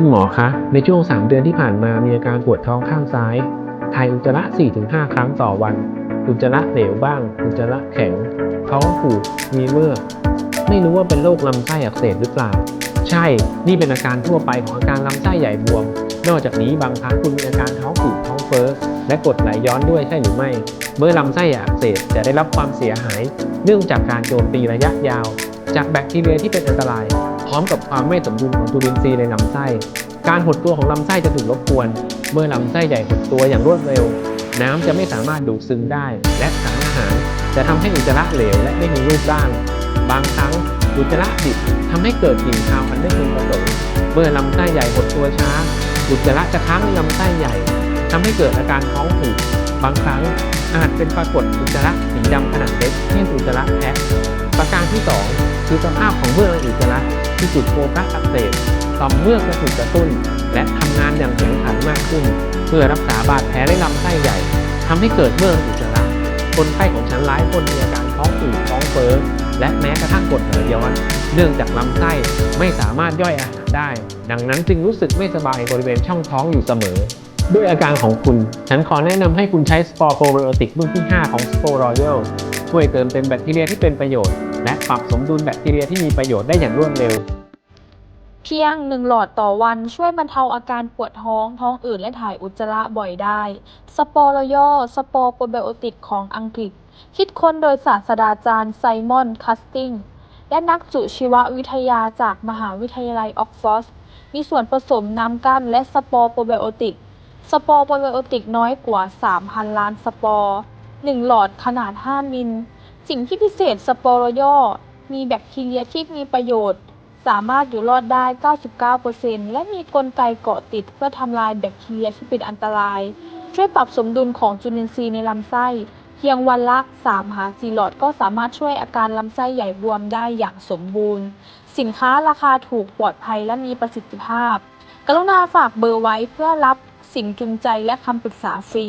คุณหมอคะ ในช่วง 3 เดือนที่ผ่านมามีอาการปวดท้องข้างซ้าย ถ่ายอุจจาระ 4-5 ครั้งต่อวัน อุจจาระเหลวบ้าง อุจจาระแข็ง ท้องผูก มีเมื่อ ไม่รู้ว่าเป็นโรคลำไส้อักเสบหรือเปล่า ใช่ นี่เป็นอาการทั่วไปของอาการลำไส้ใหญ่บวม นอกจากนี้บางครั้งคุณมีอาการท้องผูกท้องเฟ้อ และกดไหลย้อนด้วยใช่หรือไม่ เมื่อลำไส้อักเสบจะได้รับความเสียหาย เนื่องจากการโจมตีระยะยาว จากแบคทีเรียที่เป็นอันตราย พร้อมกับความไม่สมดุลของจุลินทรีย์ในลำไส้ การหดตัวของลำไส้จะถูกรบกวน เมื่อลำไส้ใหญ่หดตัวอย่างรวดเร็ว น้ำจะไม่สามารถดูดซึมได้ และสารอาหารจะทำให้อุจจาระเหลวและไม่มีรูปร่าง บางครั้งอุจจาระดิบทำให้เกิดกลิ่นคาวอันไม่พึงประสงค์เมื่อลำไส้ใหญ่หดตัวช้า อุจจาระจะค้างในลำไส้ใหญ่ทำให้เกิดอาการท้องผูกบางครั้งอาจเป็นปรากฏอุจจาระสีดำขนาดเล็กเช่นอุจจาระแพะ ประการที่ 2 คือสภาพของเมือกในอุจจาระที่จุดโฟกัสอักเสบต่อมเมือกจะถูกกระตุ้น และทำงานอย่างแข็งขันมากขึ้น เพื่อรักษาบาดแผลในลำไส้ใหญ่ทำให้เกิดเมือกอุจจาระคนไข้ของฉันหลายคนมีอาการท้องผูกท้องเฟ้อและแม้กระทั่งกดไหลย้อนเนื่องจากลำไส้ไม่สามารถย่อยอาหารได้ ดังนั้นจึงรู้สึกไม่สบายบริเวณช่องท้องอยู่เสมอ ด้วยอาการของคุณ ฉันขอแนะนำให้คุณใช้สปอร์โปรไบโอติกรุ่นที่ 5 ของ Spore Royal ช่วยเติมเต็มแบคทีเรียที่เป็นประโยชน์ และปรับสมดุลแบคทีเรียที่มีประโยชน์ได้อย่างรวดเร็ว เพียง1หลอดต่อวันช่วยบรรเทาอาการปวดท้อง ท้องอืดและถ่ายอุจจาระบ่อยได้ สปอร์ย่อสปอร์โปรไบโอติกของอังกฤษ คิดค้นโดยศาสตราจารย์ไซมอน คัสติงและนักจุชีววิทยาจากมหาวิทยาลัยออกฟอร์ดมีส่วนผสมน้ำกั้นและสปอร์โปรไบโอติก สปอร์โปรไบโอติกน้อยกว่า 3,000 ล้านสปอร์ 1 หลอดขนาด 5 มิล สิ่งที่พิเศษสปอร์ยอมีแบคทีเรียที่มีประโยชน์ สามารถอยู่รอดได้ 99%และมีกลไกเกาะติดเพื่อทำลายแบคทีเรียที่เป็นอันตราย ช่วยปรับสมดุลของจุลินทรีย์ในลำไส้ เพียงวันละ 3 หา4หลอดก็สามารถช่วยอาการลำไส้ใหญ่บวมได้อย่างสมบูรณ์ สินค้าราคาถูกปลอดภัยและมีประสิทธิภาพ กรุณาฝากเบอร์ไว้เพื่อรับสิ่งจูงใจและคำปรึกษาฟรี